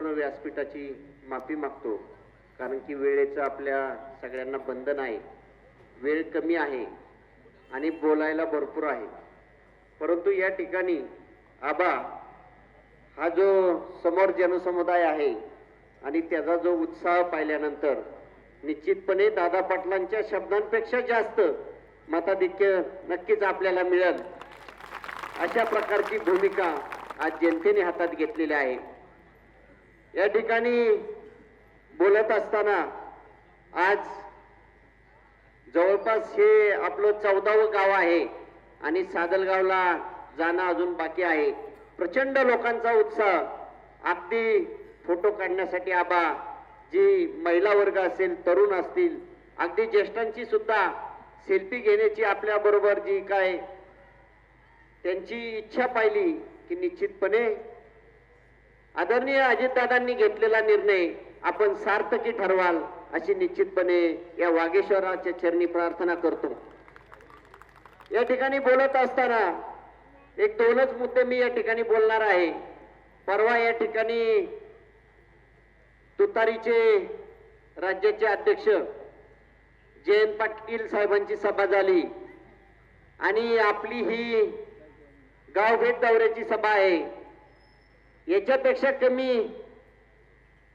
संपूर्ण व्यासपीठाची माफी मागतो कारण की वेळेचं आपल्या सगळ्यांना बंधन आहे. वेळ कमी आहे आणि बोलायला भरपूर आहे. परंतु या ठिकाणी आबा हा जो समोर जनसमुदाय आहे आणि त्याचा जो उत्साह पाहिल्यानंतर निश्चितपणे दादा पाटलांच्या शब्दांपेक्षा जास्त मताधिक्य नक्कीच आपल्याला मिळेल. अशा प्रकारची भूमिका आज जनतेने हातात घेतलेली आहे. या ठिकाणी बोलत असताना आज जवळपास हे आपलं चौदावं गाव आहे आणि सादलगावला जाणं अजून बाकी आहे. प्रचंड लोकांचा उत्साह. अगदी फोटो काढण्यासाठी आबा जी महिला वर्ग असेल तरुण असतील अगदी ज्येष्ठांची सुद्धा सेल्फी घेण्याची आपल्याबरोबर जी काय त्यांची इच्छा पाहिली की निश्चितपणे आदरणीय अजितदादांनी घेतलेला निर्णय आपण सार्थकी ठरवाल अशी निश्चितपणे या वागेश्वराच्या चरणी प्रार्थना करतो. या ठिकाणी बोलत असताना एक दोनच मुद्दे मी या ठिकाणी बोलणार आहे. परवा या ठिकाणी तुतारीचे राज्याचे अध्यक्ष जयंत पाटील साहेबांची सभा झाली. आणि आपली ही गावभेट दौऱ्याची सभा आहे. याच्यापेक्षा कमी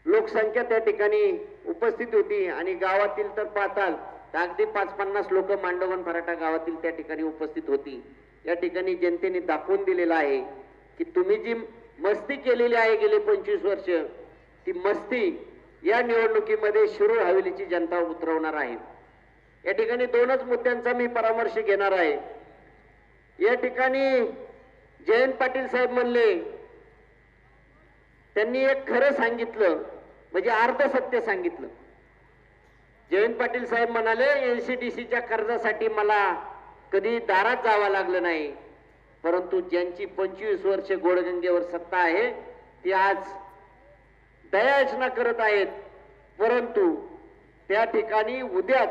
लोकसंख्या त्या ठिकाणी उपस्थित होती आणि गावातील तर पाहताल तर अगदी पाच पन्नास लोक मांडवण फराटा गावातील त्या ठिकाणी उपस्थित होती. या ठिकाणी जनतेने दाखवून दिलेलं आहे की तुम्ही जी मस्ती केलेली आहे गेले पंचवीस वर्ष ती मस्ती या निवडणुकीमध्ये शिरूर हवेलीची जनता उतरवणार आहे. या ठिकाणी दोनच मुद्द्यांचा मी परामर्श घेणार आहे. या ठिकाणी जयंत पाटील साहेब म्हणले त्यांनी एक खरं सांगितलं म्हणजे अर्ध सत्य सांगितलं. जयंत पाटील साहेब म्हणाले एनसीडीसीच्या कर्जासाठी मला कधी दारात जावं लागलं नाही परंतु ज्यांची पंचवीस वर्ष गोडगंगेवर सत्ता आहे ती आज दयाचना करत आहेत. परंतु त्या ठिकाणी उद्याच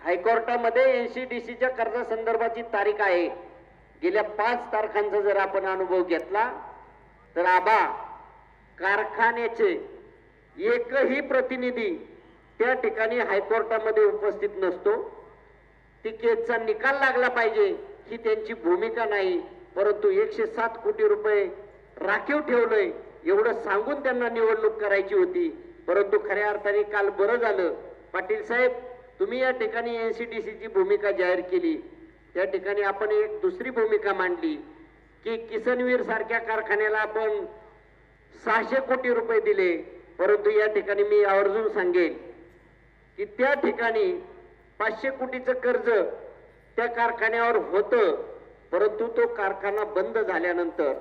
हायकोर्टामध्ये एनसीडीसीच्या कर्जासंदर्भाची तारीख आहे. गेल्या पाच तारखांचा जर आपण अनुभव घेतला तर आबा कारखान्याचे एकही प्रतिनिधी त्या ठिकाणी हायकोर्टामध्ये उपस्थित नसतो. ती केसचा निकाल लागला पाहिजे ही त्यांची भूमिका नाही. परंतु एकशे सात कोटी रुपये राखीव ठेवलंय एवढं सांगून त्यांना निवडणूक करायची होती. परंतु खऱ्या अर्थाने काल बरं झालं. पाटील साहेब तुम्ही या ठिकाणी एन सी डी सीची भूमिका जाहीर केली. त्या ठिकाणी आपण एक दुसरी भूमिका मांडली. की किसनवीर सारख्या कारखान्याला आपण सहाशे कोटी रुपये दिले परंतु या ठिकाणी मी आवर्जून सांगेन की त्या ठिकाणी पाचशे कोटीचं कर्ज त्या कारखान्यावर होतं परंतु तो कारखाना बंद झाल्यानंतर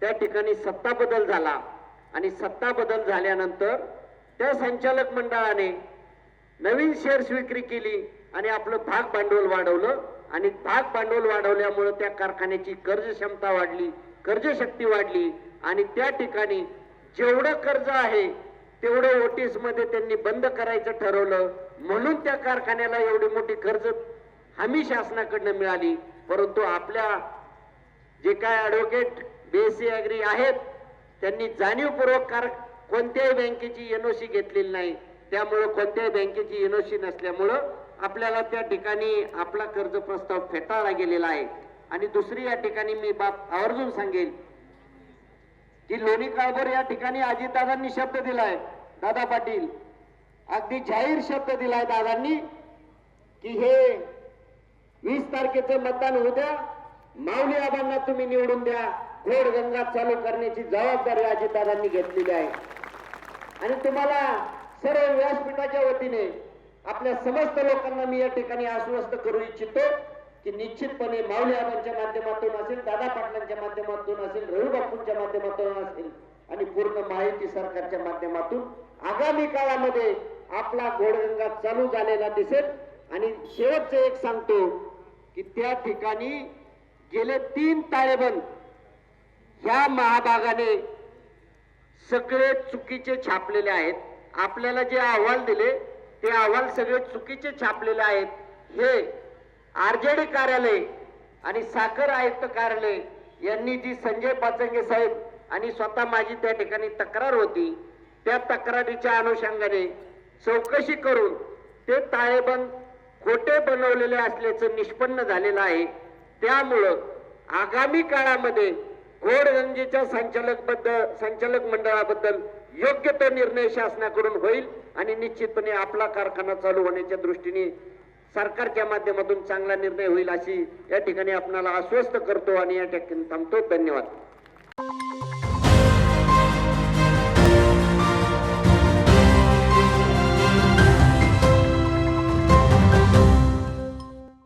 त्या ठिकाणी सत्ता बदल झाला. आणि सत्ता बदल झाल्यानंतर त्या संचालक मंडळाने नवीन शेअर्स विक्री केली आणि आपलं भाग भांडवल वाढवलं. आणि भाग भांडवल वाढवल्यामुळं त्या कारखान्याची कर्ज क्षमता वाढली कर्जशक्ती वाढली आणि त्या ठिकाणी जेवढं कर्ज आहे तेवढं ओटीसमध्ये त्यांनी बंद करायचं ठरवलं. म्हणून त्या कारखान्याला एवढी मोठी कर्ज हमी शासनाकडनं मिळाली. परंतु आपल्या जे काय ॲडव्होकेट बीएससी अॅग्री आहेत त्यांनी जाणीवपूर्वक कार कोणत्याही बँकेची एनओसी घेतलेली नाही. त्यामुळं कोणत्याही बँकेची एनओसी नसल्यामुळं आपल्याला त्या ठिकाणी आपला कर्ज प्रस्ताव फेटाळला गेलेला आहे. आणि दुसरी या ठिकाणी मी बाब आवर्जून सांगेन. की लोणी काळभोर या ठिकाणी अजितदादांनी शब्द दिलाय दादा पाटील. अगदी जाहीर शब्द दिलाय दादांनी की हे वीस तारखेचं मतदान उद्या माऊली आबांना तुम्ही निवडून द्या. घोड गंगा चालू करण्याची जबाबदारी अजितदादांनी घेतलेली आहे. आणि तुम्हाला सर्व व्यासपीठाच्या वतीने आपल्या समस्त लोकांना मी या ठिकाणी आश्वस्त करू इच्छितो की निश्चितपणे माऊलीआबांच्या माध्यमातून असेल दादा पाटलांच्या माध्यमातून असेल रवी बापूंच्या माध्यमातून असेल आणि पूर्ण माहिती सरकारच्या माध्यमातून आगामी काळामध्ये आपला घोडगंगा चालू झालेला दिसेल. आणि शेवटचं एक सांगतो की त्या ठिकाणी गेले तीन ताळेबंद ह्या महाभागाने सगळे चुकीचे छापलेले आहेत. आपल्याला जे अहवाल दिले ते अहवाल सगळे चुकीचे छापलेले आहेत. हे आरजेडी कार्यालय आणि साखर आयुक्त कार्यालय यांनी जी संजय पाचंगे साहेब आणि स्वतः माझी त्या ठिकाणी तक्रार होती. त्या तक्रारीच्या अनुषंगाने चौकशी करून ते ताळेबंद खोटे बनवलेले असल्याचं निष्पन्न झालेलं आहे. त्यामुळं आगामी काळामध्ये घोडगंजीच्या संचालकबद्दल संचालक मंडळाबद्दल योग्य तो निर्णय शासनाकडून होईल आणि निश्चितपणे आपला कारखाना चालू होण्याच्या दृष्टीने सरकारच्या माध्यमातून चांगला निर्णय होईल अशी या ठिकाणी आपणाला आश्वस्त करतो आणि या ठिकाणी थांबतो. धन्यवाद.